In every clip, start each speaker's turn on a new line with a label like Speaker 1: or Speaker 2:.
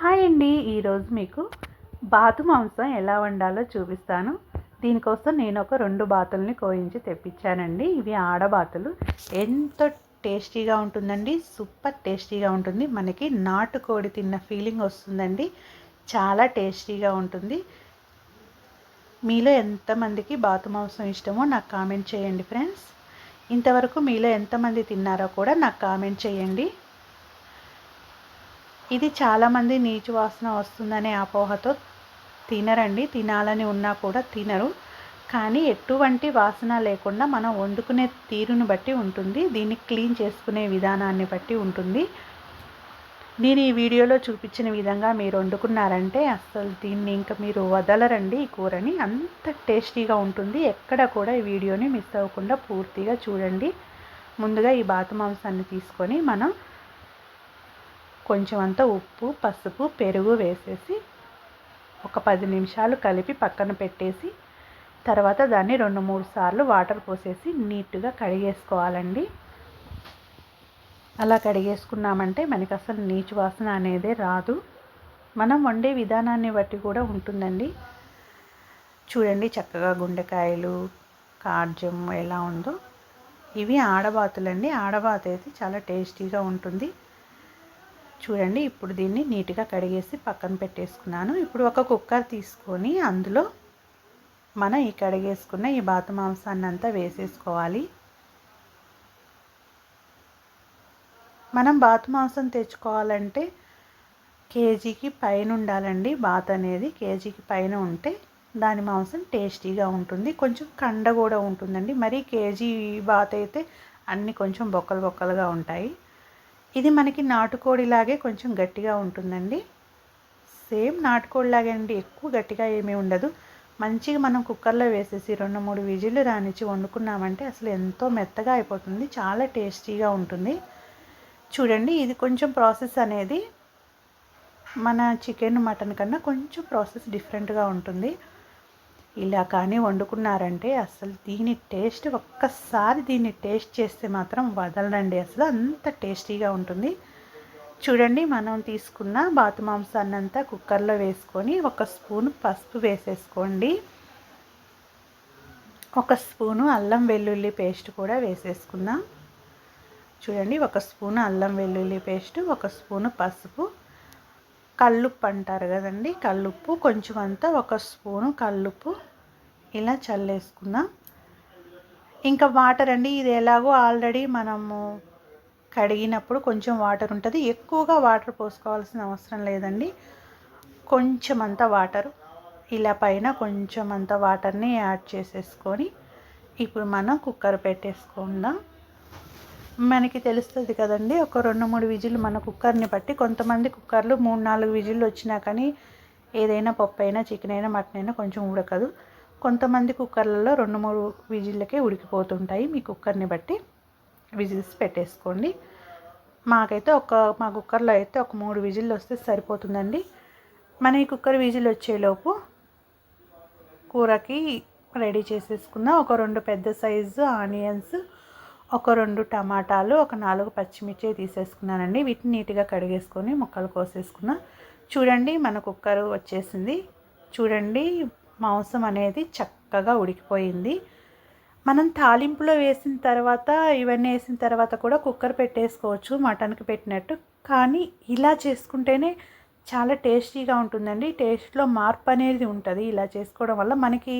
Speaker 1: Hi అండి. ఈరోజు మీకు బాతు మాంసం ఎలా వండాలో చూపిస్తాను. దీనికోసం నేను ఒక రెండు బాతుల్ని కోయించి తెప్పించానండి. ఇవి ఆడబాతులు ఎంతో టేస్టీగా ఉంటుందండి. సూపర్ టేస్టీగా ఉంటుంది. మనకి నాటుకోడి తిన్న ఫీలింగ్ వస్తుందండి. చాలా టేస్టీగా ఉంటుంది. మీలో ఎంతమందికి బాతు మాంసం ఇష్టమో నాకు కామెంట్ చేయండి ఫ్రెండ్స్. ఇంతవరకు మీలో ఎంతమంది తిన్నారో కూడా నాకు కామెంట్ చేయండి. ఇది చాలామంది నీచు వాసన వస్తుందనే అపోహతో తినరండి. తినాలని ఉన్నా కూడా తినరు. కానీ ఎటువంటి వాసన లేకుండా మనం వండుకునే తీరును బట్టి ఉంటుంది. దీన్ని క్లీన్ చేసుకునే విధానాన్ని బట్టి ఉంటుంది. నేను ఈ వీడియోలో చూపించిన విధంగా మీరు వండుకున్నారంటే అసలు దీన్ని ఇంకా మీరు వదలరండి ఈ కూరని. అంత టేస్టీగా ఉంటుంది. ఎక్కడ కూడా ఈ వీడియోని మిస్ అవ్వకుండా పూర్తిగా చూడండి. ముందుగా ఈ బాతు మాంసాన్ని తీసుకొని మనం కొంచెం అంత ఉప్పు పసుపు పెరుగు వేసేసి ఒక పది నిమిషాలు కలిపి పక్కన పెట్టేసి తర్వాత దాన్ని రెండు మూడు సార్లు వాటర్ పోసేసి నీట్గా కడిగేసుకోవాలండి. అలా కడిగేసుకున్నామంటే మనకి అసలు నీచు వాసన అనేదే రాదు. మనం వండే విధానాన్ని బట్టి కూడా ఉంటుందండి. చూడండి చక్కగా గుండెకాయలు కార్జం ఎలా ఉందో. ఇవి ఆడబాతులండి. ఆడబాత అయితే చాలా టేస్టీగా ఉంటుంది. చూడండి ఇప్పుడు దీన్ని నీట్గా కడిగేసి పక్కన పెట్టేసుకున్నాను. ఇప్పుడు ఒక కుక్కర్ తీసుకొని అందులో మనం ఈ కడిగేసుకున్న ఈ బాతు మాంసాన్ని అంతా వేసేసుకోవాలి. మనం బాతు మాంసం తెచ్చుకోవాలంటే కేజీకి పైన ఉండాలండి. బాత్ అనేది కేజీకి పైన ఉంటే దాని మాంసం టేస్టీగా ఉంటుంది. కొంచెం కండ కూడా ఉంటుందండి. మరి కేజీ బాత్ అయితే అన్నీ కొంచెం బొక్కలు బొక్కలుగా ఉంటాయి. ఇది మనకి నాటుకోడిలాగే కొంచెం గట్టిగా ఉంటుందండి. సేమ్ నాటుకోడిలాగే అండి ఎక్కువ గట్టిగా ఏమీ ఉండదు. మంచిగా మనం కుక్కర్లో వేసేసి రెండు మూడు విజిల్లు రానిచ్చి వండుకున్నామంటే అసలు ఎంతో మెత్తగా అయిపోతుంది చాలా టేస్టీగా ఉంటుంది. చూడండి ఇది కొంచెం ప్రాసెస్ అనేది మన చికెన్ మటన్ కన్నా కొంచెం ప్రాసెస్ డిఫరెంట్గా ఉంటుంది. ఇలా కానీ వండుకున్నారంటే అసలు దీని టేస్ట్ ఒక్కసారి దీన్ని టేస్ట్ చేస్తే మాత్రం వదలనండి. అసలు అంత టేస్టీగా ఉంటుంది. చూడండి మనం తీసుకున్న బాతు మాంసాన్ని అంతా కుక్కర్లో వేసుకొని ఒక స్పూన్ పసుపు వేసేసుకోండి. ఒక స్పూను అల్లం వెల్లుల్లి పేస్ట్ కూడా వేసేసుకుందాం. చూడండి ఒక స్పూను అల్లం వెల్లుల్లి పేస్ట్ ఒక స్పూను పసుపు. కల్లుప్పు అంటారు కదండి కల్లుప్పు. కొంచెం అంతా ఒక స్పూను కల్లుప్పు. ఇలా చల్లేసుకుందాం. ఇంకా వాటర్ అండి ఇది ఎలాగో ఆల్రెడీ మనము కడిగినప్పుడు కొంచెం వాటర్ ఉంటుంది. ఎక్కువగా వాటర్ పోసుకోవాల్సిన అవసరం లేదండి. కొంచెం అంత వాటర్. ఇలా పైన కొంచెం అంత వాటర్ని యాడ్ చేసేసుకొని ఇప్పుడు మనం కుక్కర్ పెట్టేసుకుందాం. మనకి తెలుస్తుంది కదండి. ఒక రెండు మూడు విజిల్లు మన కుక్కర్ని బట్టి కొంతమంది కుక్కర్లు మూడు నాలుగు విజిల్లు వచ్చినా కానీ ఏదైనా పప్పు అయినా చికెన్ అయినా మటన్ అయినా కొంచెం ఉడకదు. కొంతమంది కుక్కర్లలో రెండు మూడు విజిల్లకే ఉడికిపోతుంటాయి. మీ కుక్కర్ని బట్టి విజిల్స్ పెట్టేసుకోండి. మాకైతే ఒక మా కుక్కర్లో అయితే ఒక మూడు విజిల్లు వస్తే సరిపోతుందండి. మన ఈ కుక్కర్ విజిల్ వచ్చేలోపు కూరకి రెడీ చేసేసుకుందాం. ఒక రెండు పెద్ద సైజు ఆనియన్స్ ఒక రెండు టమాటాలు ఒక నాలుగు పచ్చిమిర్చి తీసేసుకున్నానండి. వీటిని నీట్గా కడిగేసుకొని ముక్కలు కోసేసుకున్నా. చూడండి మన కుక్కర్ వచ్చేసింది. చూడండి మాంసం అనేది చక్కగా ఉడికిపోయింది. మనం తాలింపులో వేసిన తర్వాత ఇవన్నీ వేసిన తర్వాత కూడా కుక్కర్ పెట్టేసుకోవచ్చు మటన్కి పెట్టినట్టు. కానీ ఇలా చేసుకుంటేనే చాలా టేస్టీగా ఉంటుందండి. టేస్ట్లో మార్పు అనేది ఉంటుంది. ఇలా చేసుకోవడం వల్ల మనకి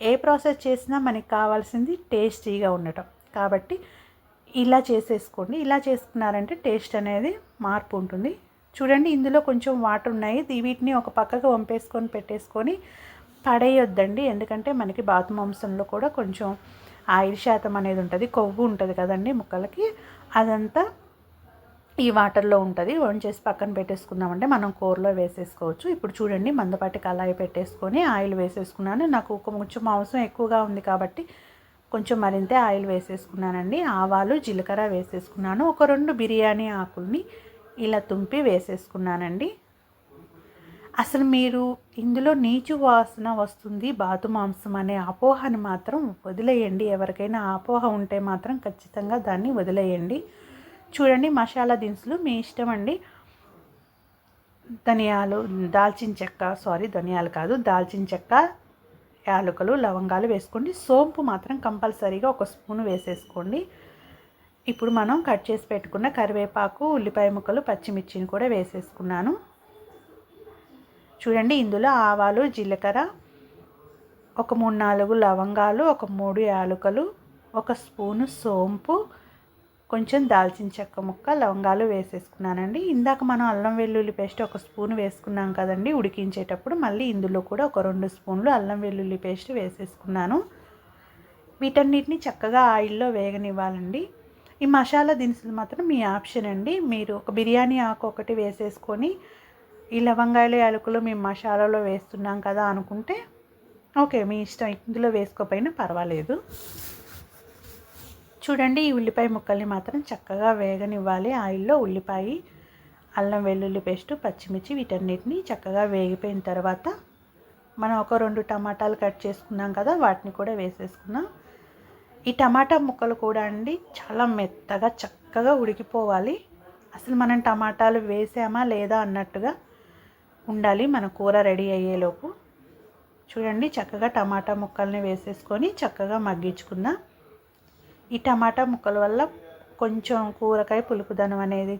Speaker 1: ఏ ప్రాసెస్ చేసినా మనకి కావాల్సింది టేస్టీగా ఉండటం. కాబట్టి ఇలా చేసేసుకోండి. ఇలా చేసుకున్నారంటే టేస్ట్ అనేది మార్పు ఉంటుంది. చూడండి ఇందులో కొంచెం వాటర్ ఉన్నాయి. వీటిని ఒక పక్కకు వంపేసుకొని పెట్టేసుకొని పడేయొద్దండి. ఎందుకంటే మనకి బాతు మాంసంలో కూడా కొంచెం ఆయిల్ శాతం అనేది ఉంటుంది. కొవ్వు ఉంటుంది కదండి ముక్కలకి. అదంతా ఈ వాటర్లో ఉంటుంది. చేసి పక్కన పెట్టేసుకుందామంటే మనం కూరలో వేసేసుకోవచ్చు. ఇప్పుడు చూడండి మందపాటి కళాయి పెట్టేసుకొని ఆయిల్ వేసేసుకున్నాను. నాకు కొంచెం మాంసం ఎక్కువగా ఉంది కాబట్టి కొంచెం మరింత ఆయిల్ వేసేసుకున్నానండి. ఆవాలు జీలకర్ర వేసేసుకున్నాను. ఒక రెండు బిర్యానీ ఆకుల్ని ఇలా తుంపి వేసేసుకున్నానండి. అసలు మీరు ఇందులో నీచు వాసన వస్తుంది బాతు మాంసం అనే అపోహని మాత్రం వదిలేయండి. ఎవరికైనా అపోహ ఉంటే మాత్రం ఖచ్చితంగా దాన్ని వదిలేయండి. చూడండి మసాలా దినుసులు మీ ఇష్టం అండి. ధనియాలు దాల్చిన చెక్క సారీ ధనియాలు కాదు దాల్చిన చెక్క యాలకులు లవంగాలు వేసుకోండి. సోంపు మాత్రం కంపల్సరీగా ఒక స్పూన్ వేసేసుకోండి. ఇప్పుడు మనం కట్ చేసి పెట్టుకున్న కరివేపాకు ఉల్లిపాయ ముక్కలు పచ్చిమిర్చిని కూడా వేసేసుకున్నాను. చూడండి ఇందులో ఆవాలు జీలకర్ర ఒక మూడు నాలుగు లవంగాలు ఒక మూడు యాలకులు ఒక స్పూను సోంపు కొంచెం దాల్చిన చెక్క ముక్క లవంగాలు వేసేసుకున్నానండి. ఇందాక మనం అల్లం వెల్లుల్లి పేస్ట్ ఒక స్పూన్ వేసుకున్నాం కదండి ఉడికించేటప్పుడు మళ్ళీ ఇందులో కూడా ఒక రెండు స్పూన్లు అల్లం వెల్లుల్లి పేస్ట్ వేసేసుకున్నాను. వీటన్నిటిని చక్కగా ఆయిల్లో వేగనివ్వాలండి. ఈ మసాలా దినుసులు మాత్రం మీ ఆప్షన్ అండి. మీరు ఒక బిర్యానీ ఆకు ఒకటి వేసేసుకొని ఈ లవంగాయలు యాలకులు మేము మసాలాలో వేస్తున్నాం కదా అనుకుంటే ఓకే మీ ఇష్టం ఇందులో వేసుకోపోయినా పర్వాలేదు. చూడండి ఈ ఉల్లిపాయ ముక్కల్ని మాత్రం చక్కగా వేగనివ్వాలి. ఆయిల్లో ఉల్లిపాయ అల్లం వెల్లుల్లి పేస్ట్ పచ్చిమిర్చి వీటన్నిటిని చక్కగా వేగిపోయిన తర్వాత మనం ఒక రెండు టమాటాలు కట్ చేసుకున్నాం కదా వాటిని కూడా వేసేసుకున్నాం. ఈ టమాటా ముక్కలు కూడా అండి చాలా మెత్తగా చక్కగా ఉడికిపోవాలి. అసలు మనం టమాటాలు వేసామా లేదా అన్నట్టుగా ఉండాలి మన కూర రెడీ అయ్యేలోపు. చూడండి చక్కగా టమాటా ముక్కల్ని వేసేసుకొని చక్కగా మగ్గించుకుందాం. ఈ టమాటా ముక్కల వల్ల కొంచెం కూరకాయ పులుపుదనం అనేది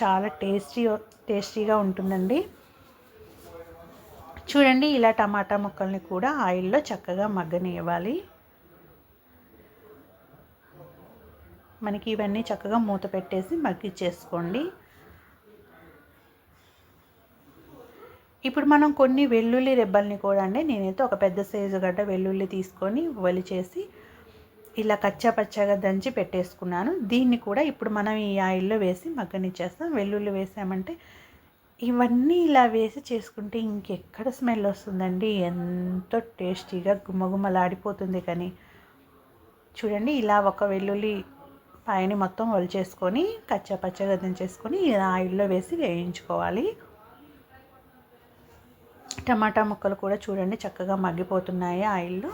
Speaker 1: చాలా టేస్టీ టేస్టీగా ఉంటుందండి. చూడండి ఇలా టమాటా ముక్కల్ని కూడా ఆయిల్లో చక్కగా మగ్గనివ్వాలి. మనకి ఇవన్నీ చక్కగా మూత పెట్టేసి మగ్గిచ్చేసుకోండి. ఇప్పుడు మనం కొన్ని వెల్లుల్లి రెబ్బల్ని కూడా అండి నేనైతే ఒక పెద్ద సైజు గడ్డ వెల్లుల్లి తీసుకొని వలిచేసి ఇలా కచ్చా పచ్చగా దంచి పెట్టేసుకున్నాను. దీన్ని కూడా ఇప్పుడు మనం ఈ ఆయిల్లో వేసి మగ్గనిచ్చేస్తాం వెల్లుల్లి వేసామంటే ఇవన్నీ ఇలా వేసి చేసుకుంటే ఇంకెక్కడ స్మెల్ వస్తుందండి. ఎంతో టేస్టీగా గుమ్మగుమ్మలాడిపోతుంది కానీ. చూడండి ఇలా ఒక వెల్లుల్లి పైన మొత్తం వలిచేసుకొని కచ్చా పచ్చగా దంచేసుకొని ఇలా ఆయిల్లో వేసి వేయించుకోవాలి. టమాటా ముక్కలు కూడా చూడండి చక్కగా మగ్గిపోతున్నాయి ఆయిల్లో.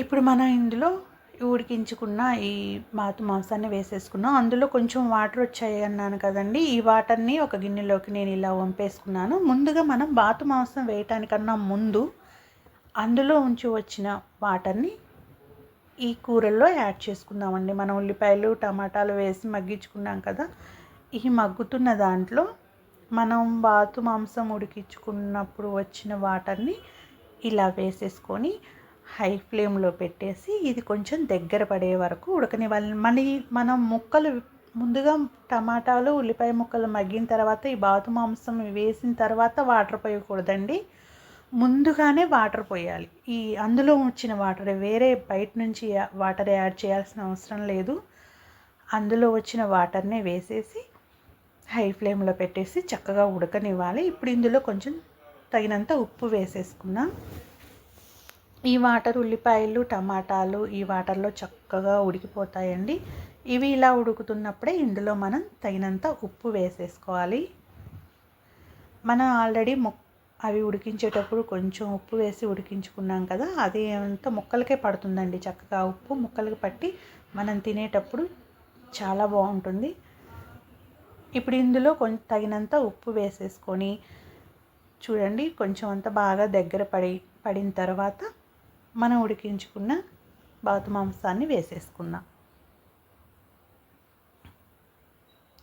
Speaker 1: ఇప్పుడు మనం ఇందులో ఉడికించుకున్న ఈ మాతు మాంసాన్ని వేసేసుకున్నాం. అందులో కొంచెం వాటర్ వచ్చాయి అన్నాను కదండి. ఈ వాటర్ని ఒక గిన్నెలోకి నేను ఇలా వంపేసుకున్నాను. ముందుగా మనం బాతు మాంసం వేయటానికన్నా ముందు అందులో ఉంచి వచ్చిన వాటర్ని ఈ కూరల్లో యాడ్ చేసుకుందామండి. మనం ఉల్లిపాయలు టమాటాలు వేసి మగ్గించుకున్నాం కదా. ఈ మగ్గుతున్న దాంట్లో మనం బాతు మాంసం ఉడికించుకున్నప్పుడు వచ్చిన వాటర్ని ఇలా వేసేసుకొని హై ఫ్లేమ్లో పెట్టేసి ఇది కొంచెం దగ్గర పడే వరకు ఉడకనివ్వాలి. మళ్ళీ మనం ముక్కలు ముందుగా టమాటాలు ఉల్లిపాయ ముక్కలు మగ్గిన తర్వాత ఈ బాతు మాంసం వేసిన తర్వాత వాటర్ పోయకూడదండి. ముందుగానే వాటర్ పోయాలి. ఈ అందులో వచ్చిన వాటర్ వేరే బయట నుంచి వాటర్ యాడ్ చేయాల్సిన అవసరం లేదు. అందులో వచ్చిన వాటర్నే వేసేసి హై ఫ్లేమ్లో పెట్టేసి చక్కగా ఉడకనివ్వాలి. ఇప్పుడు ఇందులో కొంచెం తగినంత ఉప్పు వేసేసుకున్నాం ఈ వాటర్ ఉల్లిపాయలు టమాటాలు ఈ వాటర్లో చక్కగా ఉడికిపోతాయండి. ఇవి ఇలా ఉడుకుతున్నప్పుడే ఇందులో మనం తగినంత ఉప్పు వేసేసుకోవాలి. మనం ఆల్రెడీ మొక్ అవి ఉడికించేటప్పుడు కొంచెం ఉప్పు వేసి ఉడికించుకున్నాం కదా అది అంత ముక్కలకే పడుతుందండి. చక్కగా ఉప్పు ముక్కలకి పట్టి మనం తినేటప్పుడు చాలా బాగుంటుంది. ఇప్పుడు ఇందులో కొంచెం తగినంత ఉప్పు వేసేసుకొని చూడండి కొంచెం అంత బాగా దగ్గర పడి పడిన తర్వాత మనం ఉడికించుకున్న బాతు మాంసాన్ని వేసేసుకుందాం.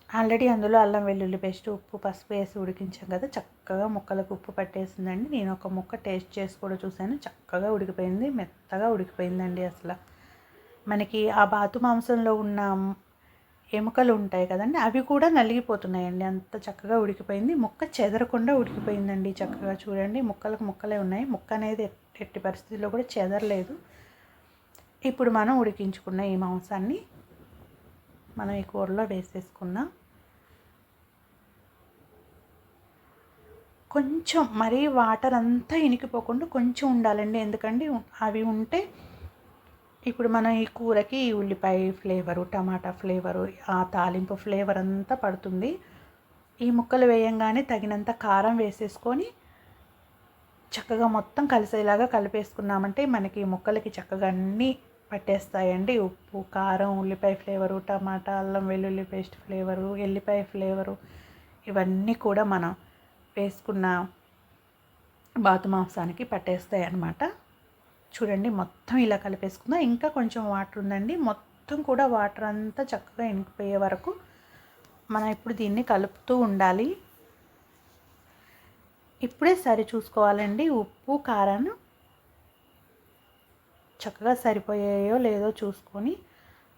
Speaker 1: ఆల్రెడీ అందులో అల్లం వెల్లుల్లి పేస్ట్ ఉప్పు పసుపు వేసి ఉడికించాం కదా చక్కగా ముక్కలకు ఉప్పు పట్టేసిందండి. నేను ఒక ముక్క టేస్ట్ చేసి కూడా చూశాను చక్కగా ఉడికిపోయింది మెత్తగా ఉడికిపోయిందండి అసలు. మనకి ఆ బాతు మాంసంలో ఉన్న ఎముకలు ఉంటాయి కదండి అవి కూడా నలిగిపోతున్నాయండి. అంత చక్కగా ఉడికిపోయింది. ముక్క చెదరకుండా ఉడికిపోయిందండి చక్కగా చూడండి. ముక్కలకు ముక్కలే ఉన్నాయి. ముక్క అనేది ఎట్టి పరిస్థితుల్లో కూడా చెదరలేదు. ఇప్పుడు మనం ఉడికించుకున్న ఈ మాంసాన్ని మనం ఈ కూరలో వేసేసుకుందాం. కొంచెం మరీ వాటర్ అంతా ఇనికిపోకుండా కొంచెం ఉండాలండి. ఎందుకంటే అవి ఉంటే ఇప్పుడు మనం ఈ కూరకి ఉల్లిపాయ ఫ్లేవరు టమాటా ఫ్లేవరు ఆ తాలింపు ఫ్లేవర్ అంతా పడుతుంది. ఈ ముక్కలు వేయంగానే తగినంత కారం వేసేసుకొని చక్కగా మొత్తం కలిసేలాగా కలిపేసుకున్నామంటే మనకి ముక్కలకి చక్కగా అన్నీ పట్టేస్తాయండి. ఉప్పు కారం ఉల్లిపాయ ఫ్లేవరు టమాటా అల్లం వెల్లుల్లి పేస్ట్ ఫ్లేవరు ఎల్లిపాయ ఫ్లేవరు ఇవన్నీ కూడా మనం వేసుకున్న బాతు మాంసానికి పట్టేస్తాయి అన్నమాట చూడండి మొత్తం ఇలా కలిపేసుకుందాం. ఇంకా కొంచెం వాటర్ ఉందండి. మొత్తం కూడా వాటర్ అంతా చక్కగా ఇంకిపోయే వరకు మనం ఇప్పుడు దీన్ని కలుపుతూ ఉండాలి. ఇప్పుడే సరి చూసుకోవాలండి. ఉప్పు కారం చక్కగా సరిపోయాయో లేదో చూసుకొని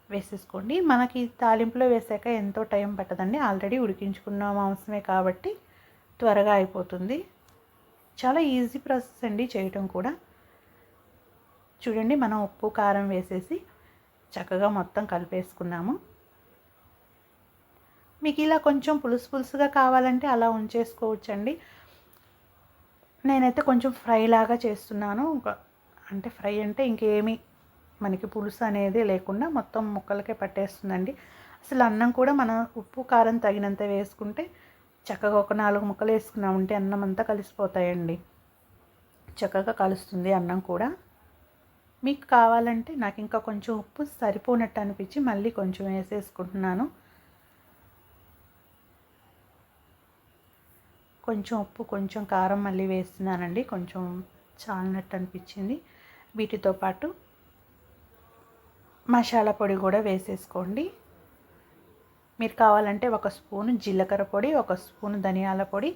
Speaker 1: వేసేసుకోండి. మనకి తాలింపులో వేసాక ఎంతో టైం పట్టదండి. ఆల్రెడీ ఉడికించుకున్న మాంసమే కాబట్టి త్వరగా అయిపోతుంది. చాలా ఈజీ ప్రాసెస్ అండి చేయటం కూడా. చూడండి మనం ఉప్పు కారం వేసేసి చక్కగా మొత్తం కలిపేసుకున్నాము. మీకు ఇలా కొంచెం పులుసు పులుసుగా కావాలంటే అలా ఉంచేసుకోవచ్చండి. నేనైతే కొంచెం ఫ్రై లాగా చేస్తున్నాను. అంటే ఫ్రై అంటే ఇంకేమి మనకి పులుసు అనేది లేకుండా మొత్తం ముక్కలకే పట్టేస్తుందండి. అసలు అన్నం కూడా మనం ఉప్పు కారం తగినంత వేసుకుంటే చక్కగా ఒక నాలుగు ముక్కలు వేసుకున్నామంటే అన్నం అంతా కలిసిపోతాయండి. చక్కగా కలుస్తుంది అన్నం కూడా. మీకు కావాలంటే నాకు ఇంకా కొంచెం ఉప్పు సరిపోనట్టు అనిపించి మళ్ళీ కొంచెం వేసేసుకుంటున్నాను. కొంచెం ఉప్పు కొంచెం కారం మళ్ళీ వేస్తున్నానండి. కొంచెం చాలినట్టు అనిపించింది. వీటితో పాటు మసాలా పొడి కూడా వేసేసుకోండి. మీరు కావాలంటే ఒక స్పూను జీలకర్ర పొడి ఒక స్పూను ధనియాల పొడి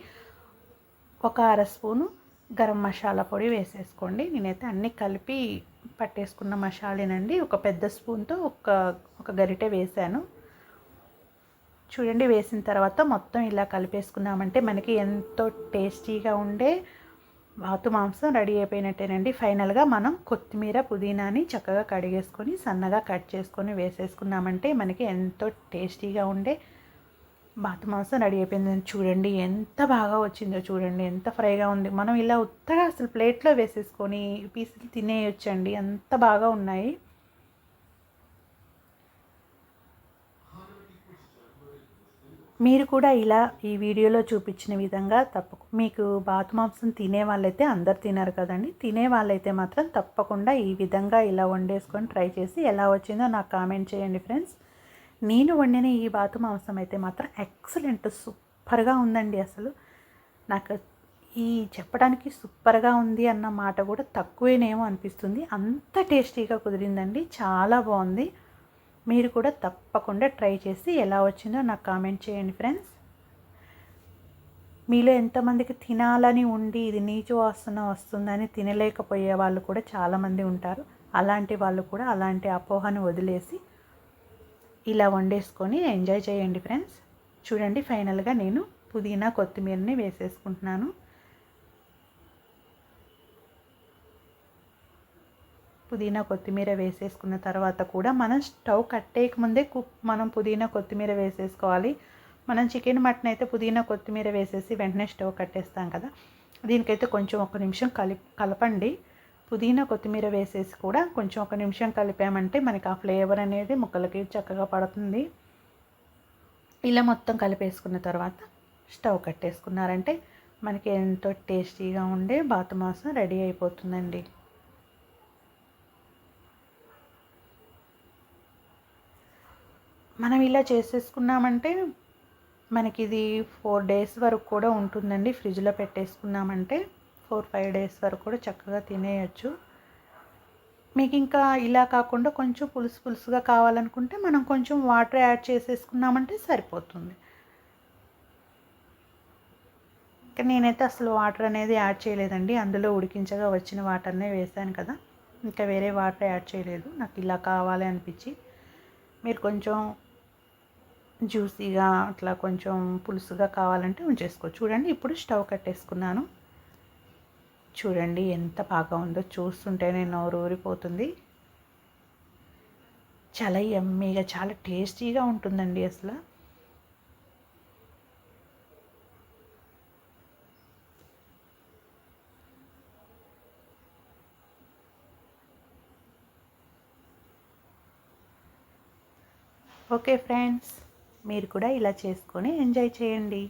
Speaker 1: ఒక అర స్పూను గరం మసాలా పొడి వేసేసుకోండి. నేనైతే అన్నీ కలిపి పట్టేసుకున్న మసాలేనండి. ఒక పెద్ద స్పూన్తో ఒక ఒక గరిటె వేసాను. చూడండి వేసిన తర్వాత మొత్తం ఇలా కలిపేసుకున్నామంటే మనకి ఎంతో టేస్టీగా ఉండే వాతు మాంసం రెడీ అయిపోయినట్టేనండి. ఫైనల్గా మనం కొత్తిమీర పుదీనాని చక్కగా కడిగేసుకొని సన్నగా కట్ చేసుకొని వేసేసుకున్నామంటే మనకి ఎంతో టేస్టీగా ఉండే బాత్ మాంసం రెడీ అయిపోయింది. చూడండి ఎంత బాగా వచ్చిందో చూడండి. ఎంత ఫ్రైగా ఉంది. మనం ఇలా ఉత్తగా అసలు ప్లేట్లో వేసేసుకొని పీసులు తినేయొచ్చండి. అంత బాగా ఉన్నాయి. మీరు కూడా ఇలా ఈ వీడియోలో చూపించిన విధంగా తప్పకు మీకు బాతు మాంసం తినే వాళ్ళైతే అందరు తినరు కదండి. తినే వాళ్ళైతే మాత్రం తప్పకుండా ఈ విధంగా ఇలా వండేసుకొని ట్రై చేసి ఎలా వచ్చిందో నాకు కామెంట్ చేయండి ఫ్రెండ్స్. నేను వండిన ఈ బాతు మాంసం అయితే మాత్రం ఎక్సలెంట్ సూపర్గా ఉందండి అసలు. నాకు ఈ చెప్పడానికి సూపర్గా ఉంది అన్న మాట కూడా తక్కువేనేమో అనిపిస్తుంది. అంత టేస్టీగా కుదిరిందండి. చాలా బాగుంది. మీరు కూడా తప్పకుండా ట్రై చేసి ఎలా వచ్చిందో నాకు కామెంట్ చేయండి ఫ్రెండ్స్. మీలో ఎంతమందికి తినాలని ఉండి ఇది నీచు వాసన వస్తుందని తినలేకపోయే వాళ్ళు కూడా చాలామంది ఉంటారు. అలాంటి వాళ్ళు కూడా అలాంటి అపోహను వదిలేసి ఇలా వండేసుకొని ఎంజాయ్ చేయండి ఫ్రెండ్స్. చూడండి ఫైనల్గా నేను పుదీనా కొత్తిమీరని వేసేసుకుంటున్నాను. పుదీనా కొత్తిమీర వేసేసుకున్న తర్వాత కూడా మనం స్టవ్ కట్టేయక ముందే కుక్ మనం పుదీనా కొత్తిమీర వేసేసుకోవాలి. మనం చికెన్ మటన్ అయితే పుదీనా కొత్తిమీర వేసేసి వెంటనే స్టవ్ కట్టేస్తాం కదా. దీనికైతే కొంచెం ఒక నిమిషం కలి కలపండి. పుదీనా కొత్తిమీర వేసేసి కూడా కొంచెం ఒక నిమిషం కలిపామంటే మనకి ఆ ఫ్లేవర్ అనేది ముక్కలకి చక్కగా పడుతుంది. ఇలా మొత్తం కలిపేసుకున్న తర్వాత స్టవ్ కట్టేసుకున్నారంటే మనకి ఎంతో టేస్టీగా ఉండే బాతు మాసం రెడీ అయిపోతుందండి. మనం ఇలా చేసేసుకున్నామంటే మనకి ఇది ఫోర్ డేస్ వరకు కూడా ఉంటుందండి. ఫ్రిడ్జ్లో పెట్టేసుకున్నామంటే ఫోర్ ఫైవ్ డేస్ వరకు కూడా చక్కగా తినేయచ్చు. మీకు ఇంకా ఇలా కాకుండా కొంచెం పులుసు పులుసుగా కావాలనుకుంటే మనం కొంచెం వాటర్ యాడ్ చేసేసుకున్నామంటే సరిపోతుంది. ఇంకా నేనైతే అసలు వాటర్ అనేది యాడ్ చేయలేదండి. అందులో ఉడికించగా వచ్చిన వాటర్నే వేసాను కదా. ఇంకా వేరే వాటర్ యాడ్ చేయలేదు. నాకు ఇలా కావాలి అనిపించి మీరు కొంచెం జ్యూసీగా అట్లా కొంచెం పులుసుగా కావాలంటే ఉంచేసుకోవచ్చు. చూడండి ఇప్పుడు స్టవ్ కట్టేసుకున్నాను. చూడండి ఎంత బాగా ఉందో. చూస్తుంటేనే నోరు ఊరిపోతుంది. చాలా ఎమ్మీగా చాలా టేస్టీగా ఉంటుందండి అసలు. ఓకే ఫ్రెండ్స్ మీరు కూడా ఇలా చేసుకొని ఎంజాయ్ చేయండి.